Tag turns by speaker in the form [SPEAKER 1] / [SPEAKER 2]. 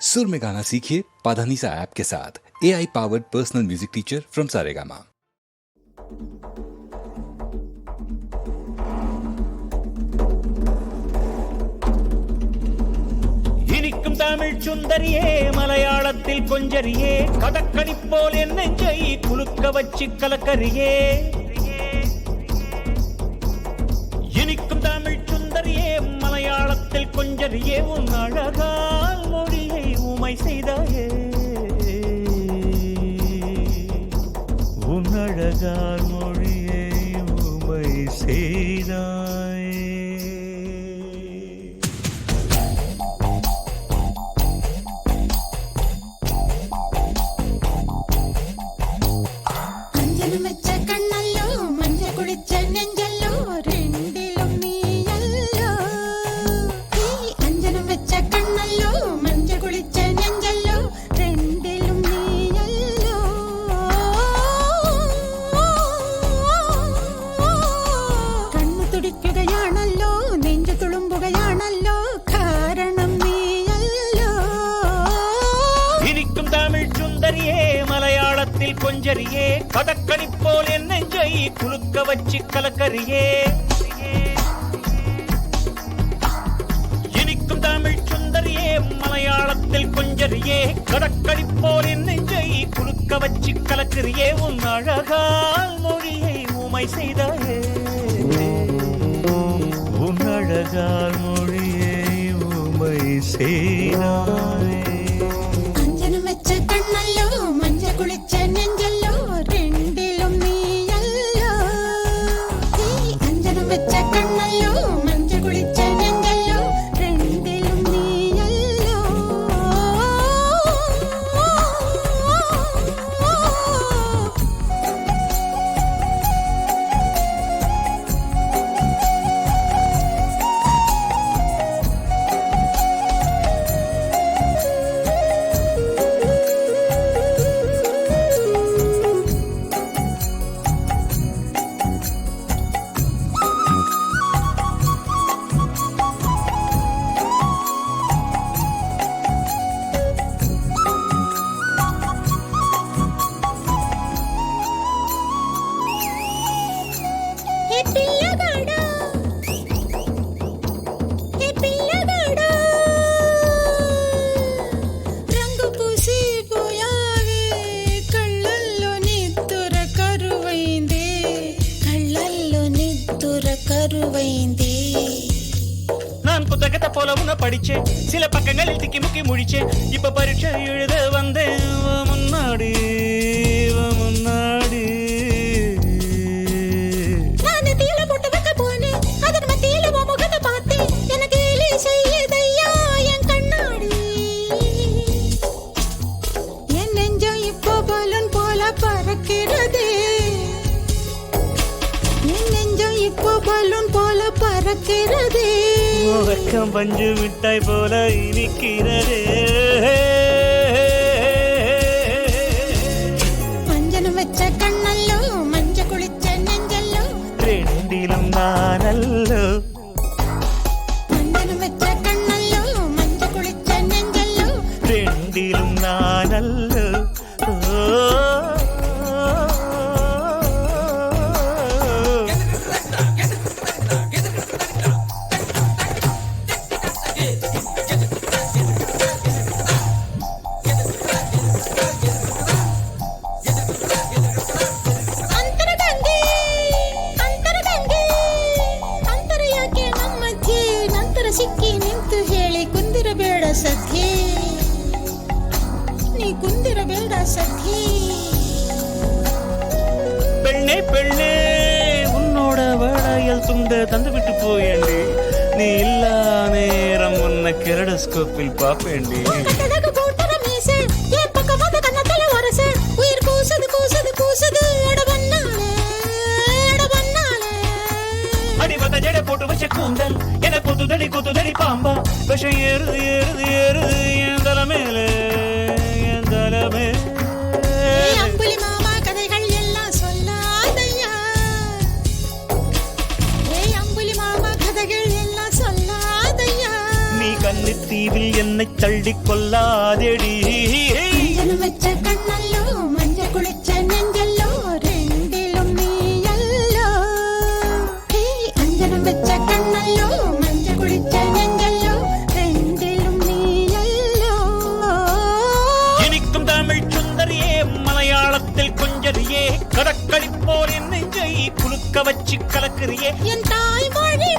[SPEAKER 1] सुर में गाना सीखिए पाधानीसा ऐप के साथ A I powered personal music teacher from Saregama
[SPEAKER 2] இனிக்கும் தமிழ் சுந்தரியே மலையாளத்தில் கொஞ்சரியே கதக்கணி போல் என் நெஞ்சை குலுக்க வச்சு கலக்கரியே இனிக்கும் தமிழ் சுந்தரியே மலையாளத்தில் கொஞ்சரியே உன் அழகால் மொழியை செய்தாயே. உன் அழகால் கஞ்சரியே கடற்கனி போல் என் நெஞ்சை குலுக்க வச்சு கலக்கரியே இனிக்கும் தமிழ் சுந்தரியே மலையாளத்தில் கொஞ்சரியே கடற்கனி போல் என் நெஞ்சை குலுக்க வச்சு கலக்கரியே உன் அழகால் மொழியை உமை செய்தாயே. உன் அழகால் மொழியை உமை செய்தாயே. நான் புத்தகத்தை போல உன படிச்சேன். சில பக்கங்களில் திக்கி முக்கி முடிச்சேன் இப்ப பரீட்சை எழுத
[SPEAKER 3] வந்த മറക്കരുതേ ഉറക്കം പഞ്ചു മിഠായി
[SPEAKER 2] പോലെ ഇരിക്കരുതേ.
[SPEAKER 3] മഞ്ചനം വെച്ച കണ്ണല്ലോ മഞ്ച കുളിച്ച നെഞ്ചല്ലോ.
[SPEAKER 2] രണ്ടിലും നാനല്ലോ.
[SPEAKER 3] മഞ്ചനം വെച്ച കണ്ണല്ലോ മഞ്ച നെഞ്ചല്ലോ. രണ്ടിലും നാനല്ലോ. ಸಿಕ್ಕಿ ನಿಂತು ಹೇಳಿ ಕುಂದಿರಬೇಡ ಸಖಿ ನೀ ಕುಂದಿರಬೇಡ ಸಖಿ
[SPEAKER 2] பெண்ணே பெண்ணே உன்னோட வளையல் துண்ட தந்து விட்டு போயேண்டி நீ இல்லா நேரம் உன்னை கெரடஸ்கோப்பில் பாப்பேண்டி வேஷம் ஏறுது ஏறுது ஏறுது. என் தலைமையில என்
[SPEAKER 3] தலைமை அம்புலி மாமா கதைகள் எல்லாம் சொல்லாதையா ஏய் அம்புலி மாமா கதைகள் எல்லாம் சொல்லாதையா
[SPEAKER 2] நீ கண்ணு தீவில் என்னை தள்ளி
[SPEAKER 3] கொள்ளாதேடி. வச்ச கண்ணல்லோ மஞ்சள் குளிச்ச
[SPEAKER 2] நெஞ்ச கடற்கழிப்போர் என் நெஞ்சை குலுக்க வச்சு கலக்குறியே.
[SPEAKER 3] என் தாய் மொழி